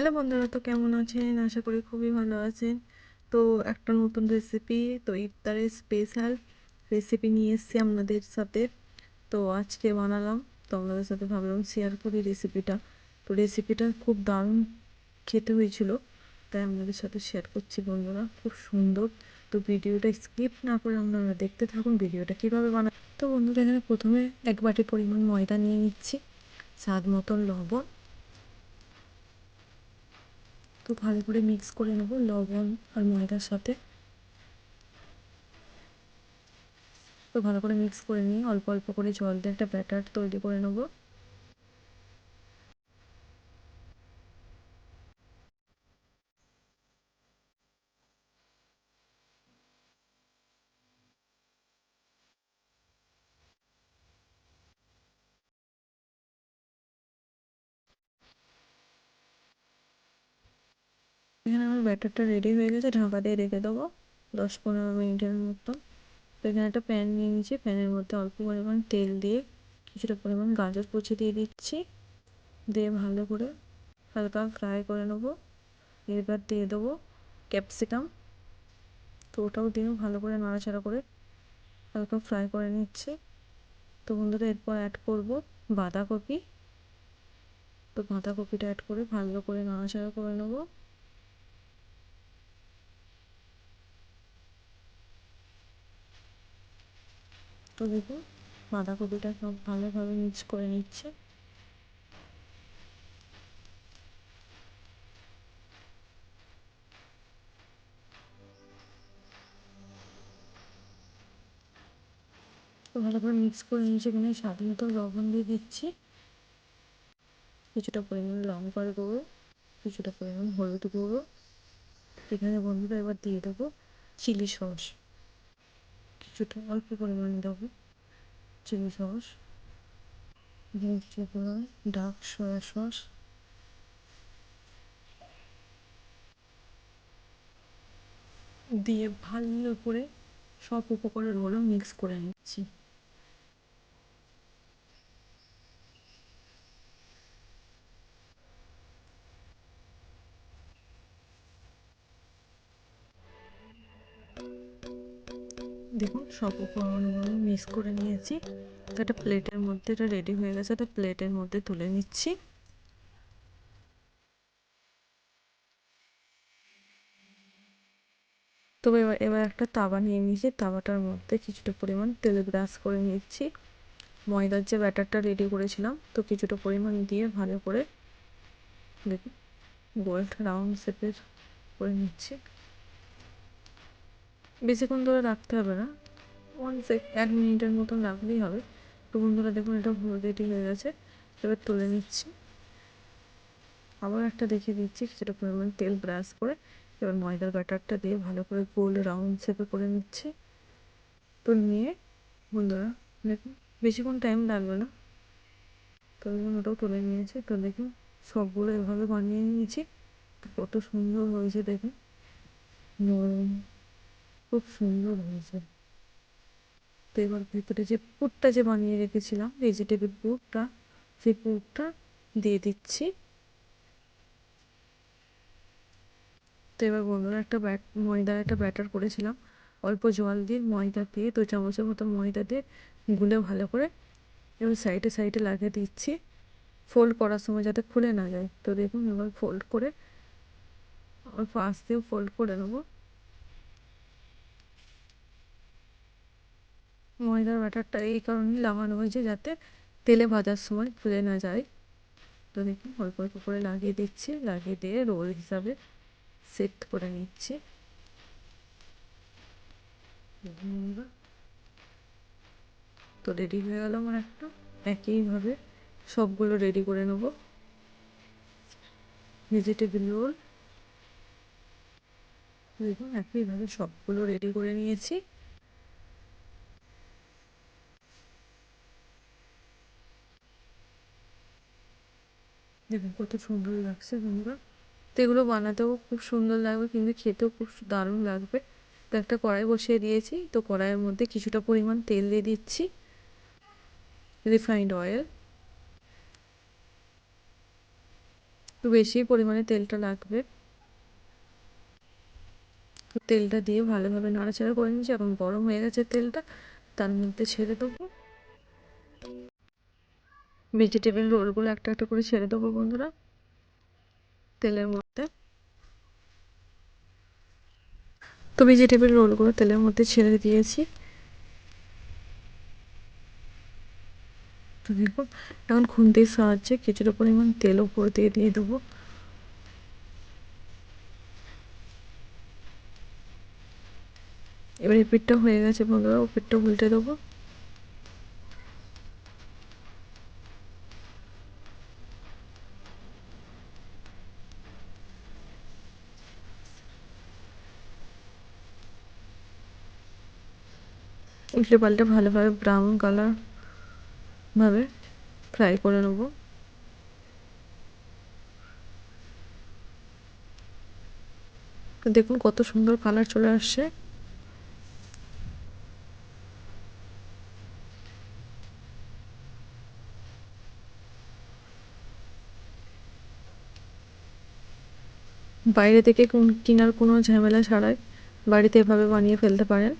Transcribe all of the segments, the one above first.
Hello বন্ধুরা, তো কেমন আছেন? আশা করি খুবই ভালো আছেন। তো একটা নতুন রেসিপি তো ইফতারের স্পেশাল রেসিপি নিয়ে এসেছি আপনাদের সাথে। তো আজকে বানালাম, তো আপনাদের সাথে ভাবলাম শেয়ার করি রেসিপিটা তো রেসিপিটা খুব দারুণ খেতে হয়েছিল, তাই আপনাদের সাথে শেয়ার করছি বন্ধুরা, খুব সুন্দর। তো ভিডিওটা স্কিপ না করে আপনারা দেখতে থাকুন, ভিডিওটা কীভাবে বানা তো বন্ধুরা, এখানে প্রথমে এক বাটি পরিমাণ ময়দা নিয়ে নিচ্ছি, স্বাদ মতন লবণ। তো ভালো করে মিক্স করে নেব, লবণ আর ময়দার সাথে। তো ভালো করে মিক্স করে নিয়ে অল্প অল্প করে জল দিয়ে একটা ব্যাটার তৈরি করে নেব। ব্যাটারটা রেডি হয়ে গেছে, ঢাকা দিয়ে রেখে দেবো, দশ পনেরো মিনিটের মতো। তো এখানে একটা প্যান নিয়ে নিয়েছি, প্যানের মধ্যে অল্প পরিমাণ তেল দিয়ে কিছুটা পরিমাণ গাজর কুচি দিয়ে দিচ্ছি। দিয়ে ভালো করে হালকা ফ্রাই করে নেব এবার দিয়ে দেবো ক্যাপসিকাম। তো ওটাও দিয়ে ভালো করে নাড়াচাড়া করে হালকা ফ্রাই করে নিচ্ছি। তো বন্ধুরা, এরপর অ্যাড করব বাঁধাকপি। তো বাঁধাকপিটা অ্যাড করে ভালো করে নাড়াচাড়া করে নেব। তো দেখুন, বাঁধাকপিটা সব ভালোভাবে মিক্স করে নিচ্ছে। তো ভালো করে মিক্স করে নিয়েছি, এখানে স্বাদ মতো লবণ দিয়ে দিচ্ছি। কিছুটা পরিমাণ লঙ্কার গুঁড়ো, কিছুটা পরিমাণ হলুদ গুঁড়ো। এখানে বন্ধুরা এবার দিয়ে দেবো চিলি সস। কিছুটা অল্প পরিমাণে দেবো। চিলি সস পরিমাণ ডার্ক সয়া সস। দিয়ে ভালো করে সব উপকরণগুলো মিক্স করে নিচ্ছি। দেখুন, সব উপকরণগুলো মিক্স করে নিয়েছি। তো একটা প্লেটের মধ্যে, এটা রেডি হয়ে গেছে একটা প্লেটের মধ্যে তুলে নিচ্ছি। তবে এবার এবার একটা তাওয়া নিয়ে নিয়েছি, তাওয়াটার মধ্যে কিছুটা পরিমাণ তেল ব্রাশ করে নিচ্ছি। ময়দার যে ব্যাটারটা রেডি করেছিলাম, তো কিছুটা পরিমাণ দিয়ে ভালো করে গোল্ড রাউন্ড শেপের করে নিচ্ছি। বেশিক্ষণ ধরে রাখতে হবে না। ওয়ান সেক এক মিনিটের মতন রাখলেই হবে। তো বন্ধুরা দেখুন এটা রেডি হয়ে গেছে। এবার তুলে নিচ্ছি। আবার একটা দেখিয়ে দিচ্ছি, কিছুটা পরিমাণ তেল ব্রাশ করে এবার ময়দার ব্যাটারটা দিয়ে ভালো করে গোল রাউন্ড শেপে করে নিচ্ছি। তো নিয়ে বন্ধুরা, দেখুন বেশিক্ষণ টাইম লাগবে না। তো দেখুন, ওটাও তুলে নিয়েছি। তো দেখুন, সবগুলো এভাবে বানিয়ে নিয়েছি। কত সুন্দর হয়েছে দেখুন। খুব সুন্দর হয়েছে। তো এবার ভেতরে যে পুরটা যে বানিয়ে রেখেছিলাম ভেজিটেবিল পুরটা, সেই পুরটা দিয়ে দিচ্ছি। তো এবার বন্ধুরা একটা ব্যাট ময়দার একটা ব্যাটার করেছিলাম। অল্প জল দিয়ে ময়দা দিয়ে দু চামচের মতো ময়দা দিয়ে গুলে ভালো করে এবার সাইডে সাইডে লাগিয়ে দিচ্ছি। ফোল্ড করার সময় যাতে খুলে না যায়। তো দেখুন এবার ফোল্ড করে অল্প আঁচ দিয়েও ফোল্ড করে নেব। ময়দার ব্যাটারটা এই কারণেই লাগানো হয়েছে যাতে তেলে ভাজার সময় খুলে না যায়। তো দেখুন, অল্প অল্প করে লাগিয়ে দিচ্ছি, লাগিয়ে দিয়ে রোল হিসাবে সেট করে নিচ্ছি। তো রেডি হয়ে গেল আমার একটা। একইভাবে সবগুলো রেডি করে নেব। ভেজিটেবিল রোল দেখুন, একইভাবে সবগুলো রেডি করে নিয়েছি। দেখুন কত সুন্দর লাগছে বন্ধুরা তো এগুলো বানাতেও খুব সুন্দর লাগবে, কিন্তু খেতেও খুব দারুণ লাগবে। তো একটা কড়াই বসিয়ে দিয়েছি, তো কড়াইয়ের মধ্যে কিছুটা পরিমাণ তেল দিয়ে দিচ্ছি। Refined oil. একটু বেশি পরিমাণে তেলটা লাগবে। তেলটা দিয়ে ভালোভাবে নাড়াচাড়া করে নিচ্ছি এখন গরম হয়ে গেছে তেলটা, তার মধ্যে ছেড়ে দেবো। ভেজিটেবল রোলগুলো একটা একটা করে ছেড়ে দেবো বন্ধুরা। তেলের মধ্যে। তো ভেজিটেবল রোলগুলো তেলের মধ্যে ছেড়ে দিয়েছি। তো দেখুন, এখন খুন্তির সাহায্যে কিছুটা পরিমাণ তেল উপর দিয়ে দিয়ে দেবো। এবার এই পিঠটা হয়ে গেছে বন্ধুরা, ও পিঠটা উল্টে দেবো। উল্টে পাল্টে ভালোভাবে ব্রাউন কালার ভাবে ফ্রাই করে নেব। দেখুন কত সুন্দর কালার চলে আসছে। বাইরে থেকে কেনার কোনো ঝামেলা ছাড়াই বাড়িতে এভাবে বানিয়ে ফেলতে পারেন।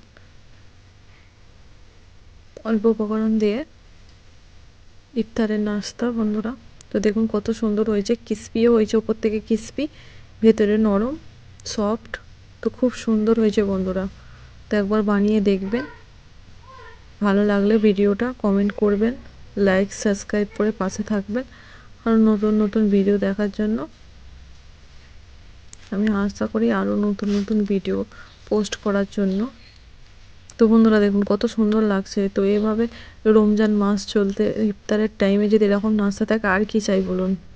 অল্প উপকরণ দিয়ে ইফতারের নাস্তা, বন্ধুরা। তো দেখুন কত সুন্দর হয়েছে ক্রিস্পিও হয়েছে। ওপর থেকে ক্রিস্পি ভেতরে নরম সফট তো খুব সুন্দর হয়েছে, বন্ধুরা। তো একবার বানিয়ে দেখবেন। ভালো লাগলে ভিডিওটা কমেন্ট করবেন লাইক সাবস্ক্রাইব করে পাশে থাকবেন। আর নতুন নতুন ভিডিও দেখার জন্য আমি আশা করি আরও নতুন নতুন ভিডিও পোস্ট করার জন্য তো বন্ধুরা দেখুন, কত সুন্দর লাগছে। তো এভাবে রমজান মাস চলতে, ইফতারের টাইমে যদি এরকম নাস্তা থাকে, আর কি চাই বলুন?